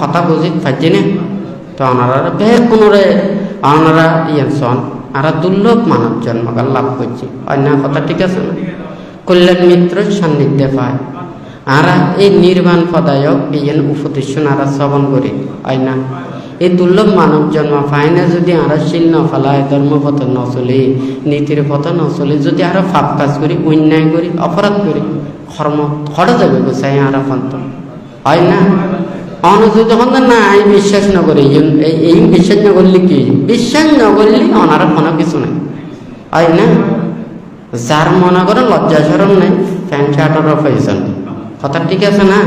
কথা বুঝি পাচ্ছি না তো ওনারা বেশ কোনোরে ওনারা ইয়ে সন, আর দুর্লভ মানব জন্মকাল লাভ করছি। অন্য কথা ঠিক আছে না? কল্যাণ মিত্র সান্নিধ্যে পায়। আরা এই নির্বাণ পদায়ক ইয়েন উপদেশ আরা শ্রবণ করি। হয় এই দুর্লভ মানব জন্ম পায় না যদি আরা শিল ন ফেলায়, ধর্মপথ ন চলি, নীতির পথ ন চলি, যদি আরও ফাপ কাজ করি, অন্যায় করি, অপরাধ করি, কর্ম খড় যাবে গোসাই আরা পন্ত হয় না অন যখন না আমি বিশ্বাস ন করি, এই- এই বিশ্বাস ন করলে কি? বিশ্বাস ন করলে অনার কোনো কিছু নাই। হয় না? যার মনে করে লজ্জা সরম নেই প্যান্ট শার্টের প্রয়োজন কথা ঠিক আছে না?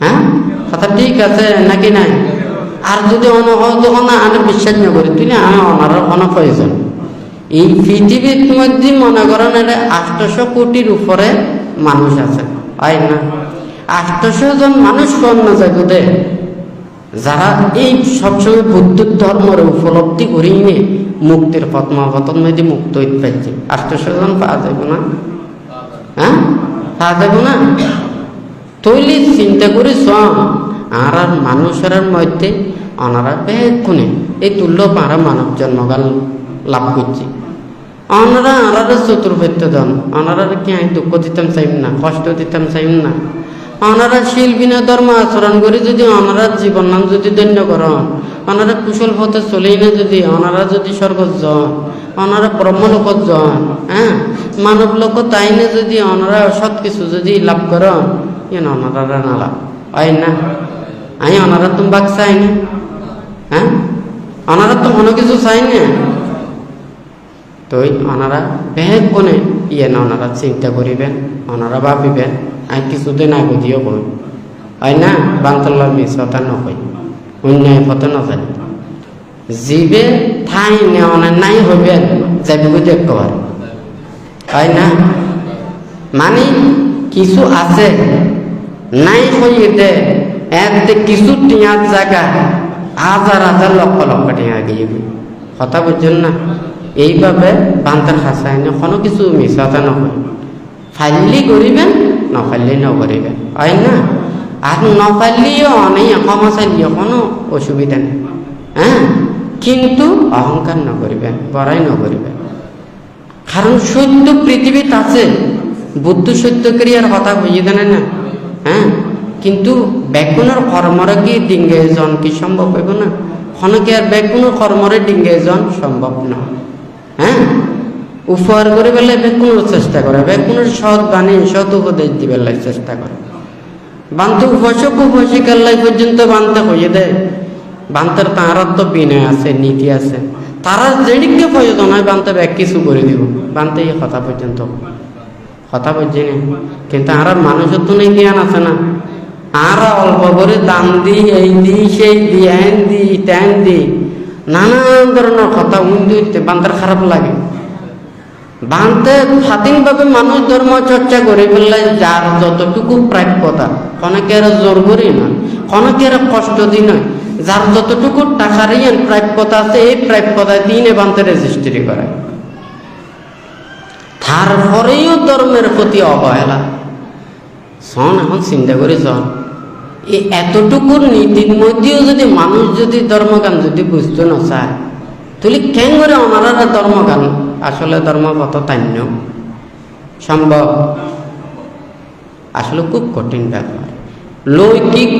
হ্যাঁ? কথা ঠিক আছে নাকি নাই? আর যদি হয় আমি বিশ্বাস না করি তুই আমি অনার কোনো প্রয়োজন এই পৃথিবীর মধ্যে মনে করেন এটা আটশো কোটির উপরে মানুষ আছে। হয় না? আটশো জন মানুষ যায় দে যারা এই সবসময় বুদ্ধ ধর্মের উপলব্ধি করি নে মুক্তির পদ্মাবতন মধ্যে মুক্ত হইতে পারছে আটশো জন পাওয়া যাবে না। হ্যাঁ? পাওয়া যাবে না। তৈলি চিন্তা করে সম আর আর মানুষের মধ্যে ওনারা বেগুনে এই তুল্য পারা মানব জন্মকাল লাভ করছে। ওনারা আনারা চতুর্ভেত্য দন ওনারা কি দুঃখ দিতাম চাইম না, কষ্ট দিতাম চাইম না। ওনারা শিল্পীনা ধর্ম আচরণ করে যদি ওনারা জীবন নাম যদি দৈন্য করন ওনারা কুশল পথে চলেই না যদি ওনারা যদি স্বর্গ জন ওনারা ব্রহ্মলোকত জন হ্যাঁ? মানব লোক তাই না যদি ওনারা সৎ কিছু যদি লাভ করন কেন ওনারা না লাভ। হয় না। আমি ওনারা তুমি বাক চাই না। হ্যাঁ? ওনারা তো মনে কিছু চাই না। তো ওনারা বেগ কোনে ইয়ে না ওনারা চিন্তা করিবেন ওনারা ভাবিবেন। আমি কিছুদিন আগে দিও কই হয় না বান্তলার মিস কথা নকই অন্যায় পথে নজানি। জীবে ঠাই নেওয়া নাই হইবেন যাবি একবার হয় না মানে কিছু আছে, নাই হইতে এতে কিছু টিয়ার জায়গা হাজার হাজার লক্ষ লক্ষ টিয়া গিয়ে কথা বুঝছেন না? এইভাবে বান্তার হাসায়নে কোনো কিছু মিশাতে নহয় ফাইলি করিবেন নফাইলি নকরিবেন হয় না আর নফাইলিও অনেক ক্ষমাশালিও কোনো অসুবিধা নেই হ্যাঁ কিন্তু অহংকার নকরিবেন বড়াই নকরিবেন কারণ সত্য পৃথিবীত আছে বুদ্ধ সত্য ক্রিয়ার কথা বুঝিয়ে দেন না হ্যাঁ কিন্তু বেগুনের কর্মরে কি ডিঙ্গে জন কি সম্ভব হইব না খনকে আর বেগুনের কর্মরে ডিঙ্গে জন সম্ভব না হ্যাঁ উপহার করে বেলায় বেগুনের চেষ্টা করে। বেগুনের সৎ বাণী, সৎ উপদেশ দিবে লাই চেষ্টা করে। বান্ধব উপসক, উপসিকার লাই পর্যন্ত বানতে হয়ে দেয়। বান্তের তাঁর তো বিনয় আছে, নীতি আছে। তারা যেদিকে প্রয়োজন হয় বানতে ব্যাগ কিছু করে দিব। বানতে এই কথা পর্যন্ত কথা বলছি না। কিন্তু আর মানুষের তো নেই, জ্ঞান আছে না। আর অল্প করে দাম দি এই দি সেই দি হ্যান দি ট্যান দি নানান ধরনের কথা উন্দি বান্তার খারাপ লাগে। বানতে স্বাধীনভাবে মানুষ ধর্ম চর্চা করে বললে যার যতটুকু প্রাপ্যতা অনেকের জোর করি না অনেকের কষ্ট দি নয় যার যতটুকু টাকার প্রাপ্যতা আছে, এই প্রাপ্যতা দিনে বানতে রেজিস্ট্রি করে। তারপরেও ধর্মের প্রতি অবহেলা। শোন, এখন চিন্তা করে, শোন। এই এতটুকুর নীতির মধ্যেও যদি মানুষ যদি ধর্মগান যদি বুঝতে না চায়, তাহলে কেন করে ওনারা ধর্মগান আসলে ধর্মপথ তান্য। সম্ভব? আসলে খুব কঠিন ব্যাপার। লৌকিক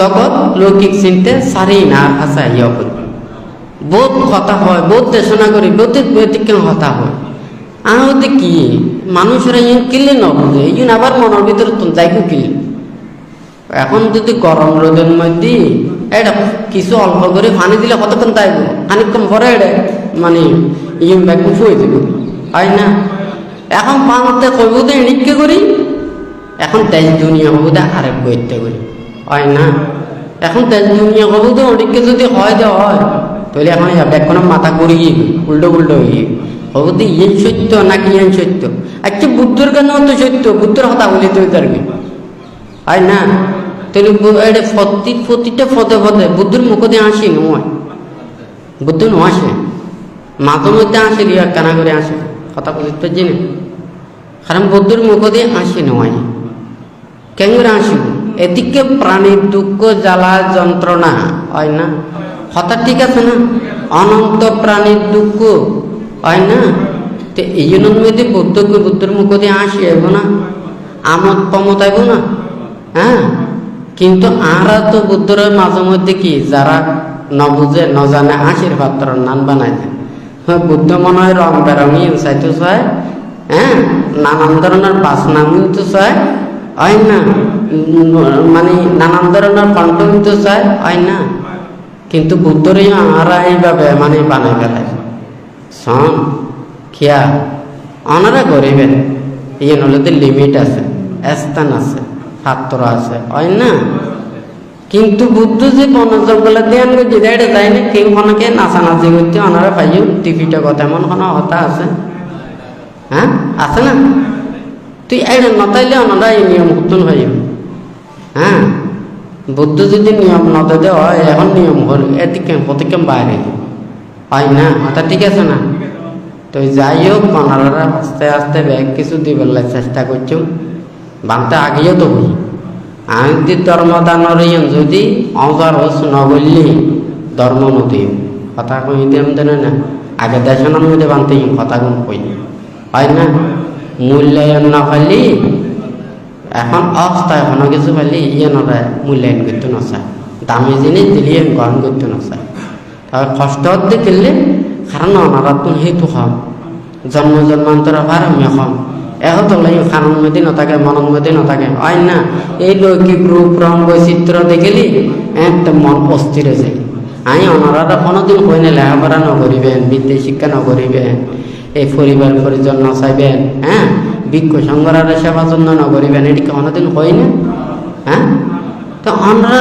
জগৎ, লৌকিক চিনতে সারি না ভাষা ইয়ে করি বহুত কথা হয় বহুত দেশনা করি বহুত ব্যতিক্রম কথা হয়। আহতে কি? মানুষেরা ইন কিলে ন বুঝে? ইন আবার মনের ভিতরে তো যাইগো কিলে এখন যদি গরম রোদের মধ্যে এটা কিছু অল্প করে পানি দিলে কতক্ষণ তাইব খানিকক্ষণ পরে এটা মানে ইয়ে ব্যাগ ফুয়ে দেবে হয় না। এখন পানতে কইব তো এনিকে করি। এখন তেজ দুনিয়া হব দে আরেক বইতে করি। হয় না। এখন তেজ দুনিয়া হব তো অনেককে যদি হয় দে, হয়। তাহলে এখন ব্যাগখানে মাথা করিয়ে উল্টো উল্টো হয়ে হব তো ইয়েন সত্য নাকি ইয়েন সত্য? আচ্ছা বুদ্ধর কেন তো সত্য, বুদ্ধর কথা বলি তুই তারকে হয় না। তাহলে এটা প্রতি প্রতিটা পদে পদে বুদ্ধের মুখ দিয়ে আসি নয় বুদ্ধ ন আসে মাঝে মধ্যে আসে রিয়া কানা করে আসে। কথা বুঝতে পারছি না কারণ বুদ্ধের মুখ দিয়ে আসি নয় কেন করে আসিব এদিকে প্রাণীর দুঃখ, জ্বালা, যন্ত্রণা, হয় না? কথা ঠিক আছে না? অনন্ত প্রাণীর দুঃখ, হয় না? তো এই জন্য যদি বুদ্ধ বুদ্ধের মুখ দিয়ে আসি আইব না, আমদ পমত আইব না? হ্যাঁ? কিন্তু আরা তো বুদ্ধর মাঝে মধ্যে কি, যারা নবুঝে নজানে হাসির পাত্র নান বানাই দেয়। হ্যাঁ বুদ্ধ মনে হয় রং বেরঙি চাইতে চায় হ্যাঁ নানান ধরনের বাসনা মিলতে চায় হয় না? মানে নানান ধরনের কণ্ঠ মিলতে চায় হয় না? কিন্তু বুদ্ধরই আরা এইভাবে মানে বানাই ফেলায় শোন, খিয়া, অনারা গরিবের ইয়ে নলে লিমিট আছে, স্থান আছে পাত্র আছে। হয় না? কিন্তু বুদ্ধ যে বন জঙ্গলে ধ্যান করছে এটা যাই না? কেউ অনেকে নাচানাচি করতে অনারা পাইও টিভিটা কথা এমন কোনো হতা আছে? হ্যাঁ আছে না? তুই এটা নতাইলে অনারা এই নিয়ম হুতুন হইব হ্যাঁ বুদ্ধ যদি নিয়ম নদে হয়, এখন নিয়ম হল এদিকে প্রতিকে বাইরে হয় না? ওটা ঠিক আছে না? তো যাই হোক অনারা আস্তে আস্তে ব্যাগ কিছু দিবার চেষ্টা করছ বানতে আগেও তো বুঝি আমি যদি ধর্মদানর ইয়ন যদি অজার হোস নগল্লি ধর্ম নদী কথা কই দিম দেন না। আগে দেশনের মধ্যে বানতে কথা কোন কই। হয় না? মূল্যায়ন না পারলি এখন অবস্থায় কোনো কিছু পারলি ইয়ে নয় মূল্যায়ন করতে নচায় দামি জিনিস দিলি গ্রহণ করতে নচায় তবে কষ্ট গেলে কারণ অনারা তো সেইটো খাম জন্ম জন্মান্তর ভার আমি খাম এহত লাই খানন মধ্যে নথাকে মনের মধ্যে হয় না? এই লৌকিক রূপ, রং, বৈচিত্র্য দেখিলি, একদম মন অস্থির হয়ে যায়। আমি অনারা কোনোদিন কই না লেখাপড়া নকরিবেন, বিদ্যা শিক্ষা নকরিবেন, এই পরিবার পরিজন নচাইবেন হ্যাঁ? বিজ্ঞ সংগ্রার সেবা যত্ন নকরিবেন, এটি কোনোদিন হয় না? হ্যাঁ? তো আমরা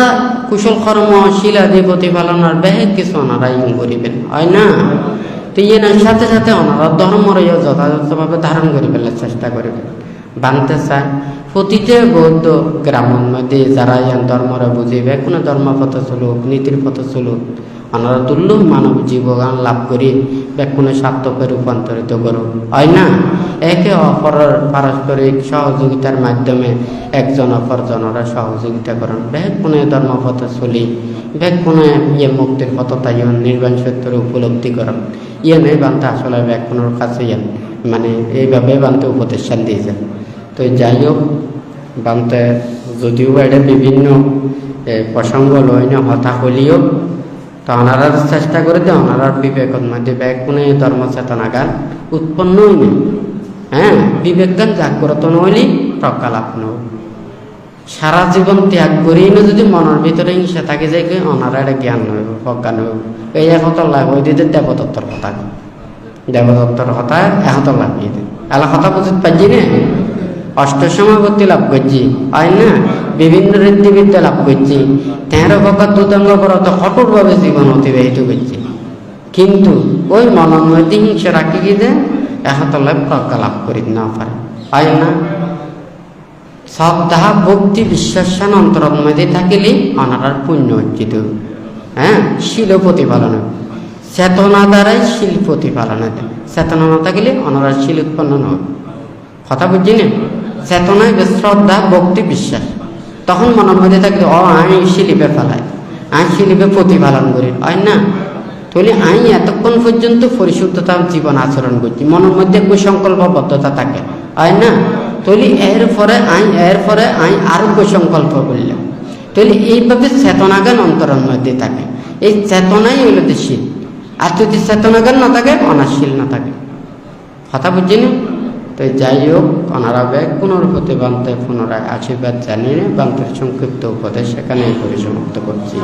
কুশল কর্ম শিলাদি প্রতিপালনের বেহেদ কিছু ওনারা ইন করিবেন, হয় না? তো ইয়ে না, সাথে সাথে ওনারা ধর্মর যথাযথভাবে ধারণ করে ফেলার চেষ্টা করবেন বানতে চায়। প্রতিটা বৌদ্ধ গ্রামের মধ্যে যারা ইয়ান ধর্মরা বুঝিবে, কোনো ধর্ম পথ চলুক নীতির পথ চলুক ওনারা তুল্য মানব জীবগান লাভ করি কোনো স্বার্থকে রূপান্তরিত করুক। হয় না? একে অপরের পারস্পরিক সহযোগিতার মাধ্যমে একজন অপরজনরা সহযোগিতা করেন। বেগ কোনো ধর্মপথে চলি কোনো ইয়ে মুক্তির পথ ইয়ন নির্বাণ সত্যের উপলব্ধি করেন। ইয়ে বানতে আসলে বেগ কোনোর কাছে ইয়ান মানে এইভাবে বানতে উপদেশান দিয়েছেন। তো যাই হোক বানতে যদিও এটা বিভিন্ন প্রসঙ্গ লয় হতা হলিও, তো ওনারা চেষ্টা করে দেয় ওনারার বিবেকের মধ্যে ব্যাগ কোনো চেতনা গান উৎপন্ন হয়নি। হ্যাঁ বিবেক গান জাগ্রত নইলে, প্রকালাপ নয় সারা জীবন ত্যাগ করেই না যদি মনের ভিতরে হিংসা থাকে, যে কি ওনারা এটা জ্ঞান নইব প্রজ্ঞান হইব। এই এখন লাভ ওই দিতে দেবদত্তর কথা। দেবদত্তর কথা এখন লাগিয়ে দেয় এলা কথা বুঝতে পারছি না? অষ্ট সমাপত্তি লাভ করছি। হয় না? বিভিন্ন রীতিবিদ্যা লাভ করছি। তেরো প্রকার দুতঙ্গ ব্রত কঠোরভাবে জীবন অতিবাহিত করছি। কিন্তু ওই মনের মধ্যে হিংসা রাখি কি যে একাতলায় প্রজ্ঞা লাভ করি না পারে। হয় না? শ্রদ্ধা ভক্তি বিশ্বাসান অন্তরের মধ্যে থাকিলে অনারার পুণ্য অর্জিত। হ্যাঁ? শিল প্রতিপালন। চেতনা দ্বারাই শিল প্রতিপালন চেতনা না থাকিলে অনারার শিল উৎপন্ন নয়। কথা বুঝছি না চেতনায় শ্রদ্ধা, ভক্তি, বিশ্বাস। তখন মনের মধ্যে থাকলে ও আমি শিলিপে ফেলাই। আমি শিলিপে প্রতিপালন করি। হয় না? তাহলে আমি এতক্ষণ পর্যন্ত পরিশুদ্ধতা জীবন আচরণ করছি। মনের মধ্যে কুসংকল্পবদ্ধতা থাকে। হয় না? তাহলে এর পরে আই এর পরে আই আরও কুসংকল্প করলাম। তাহলে এইভাবে চেতনাগান অন্তরের মধ্যে থাকে। এই চেতনাই হইল শীল আর যদি চেতনাগান না থাকে, অনাশীল না থাকে। কথা বুঝছি না? তো যাই হোক ওনারা ব্যাগ পুনর্পতি বান্তে পুনরায় আশীর্বাদ জানিয়ে বান্তের সংক্ষিপ্ত উপদেশ সেখানেই পরিসমাপ্ত করছি।